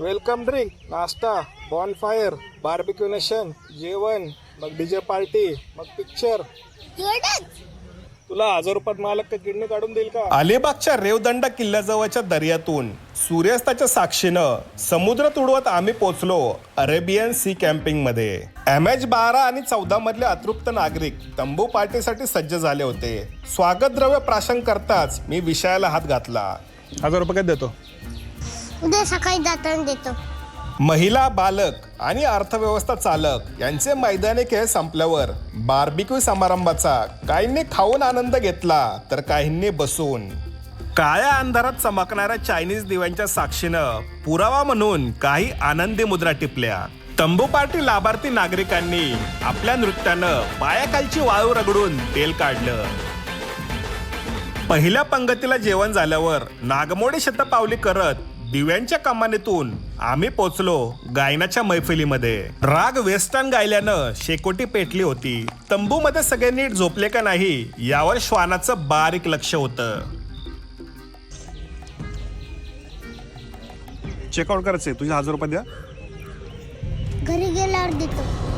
Welcome drink नाश्ता बॉन fire barbecue nation जेवण मग डीजे पार्टी मग पिक्चर तुला हजार रुपयात मालक का किडनी काढून देईल का? अलिबागच्या रेवदंडा किल्ल्याजवळच्या दर्यातून सूर्यास्ताच्या साक्षीनं समुद्र तुडवत आम्ही पोचलो अरेबियन सी कॅम्पिंगमध्ये एम एच बारा आणि चौदा मधले अतृप्त नागरिक तंबू पार्टीसाठी सज्ज झाले होते. स्वागत द्रव्य प्राशन करताच मी विषयाला हात घातला. हजार रुपये काय देतो? उद्या सकाळी जाताना देतो. महिला बालक आणि अर्थव्यवस्था चालक यांचे मैदानी खेळ संपल्यावर बार्बिक्यू समारंभाचा काहींनी खाऊन आनंद घेतला तर काहींनी बसून. काळ्या अंधारात चमकणाऱ्या चायनीज दिव्यांच्या साक्षीनं पुरावा म्हणून काही आनंदी मुद्रा टिपल्या. तंबू पार्टी लाभार्थी नागरिकांनी आपल्या नृत्यानं पायाखालची वाळू रगडून तेल काढलं. पहिल्या पंगतीला जेवण झाल्यावर नागमोडी शतपावली करत दिव्यांच्या कमानीतून आम्ही पोचलो गायनाच्या मैफिलीमध्ये. राग वेस्टर्न गायल्यानं शेकोटी पेटली होती. तंबूमध्ये सगळे नीट झोपले का नाही यावर श्वानाचं बारीक लक्ष होतं. चेकआउट करायचंय. तुझे हजार रुपये द्या. घरी गेल्यावर देतो.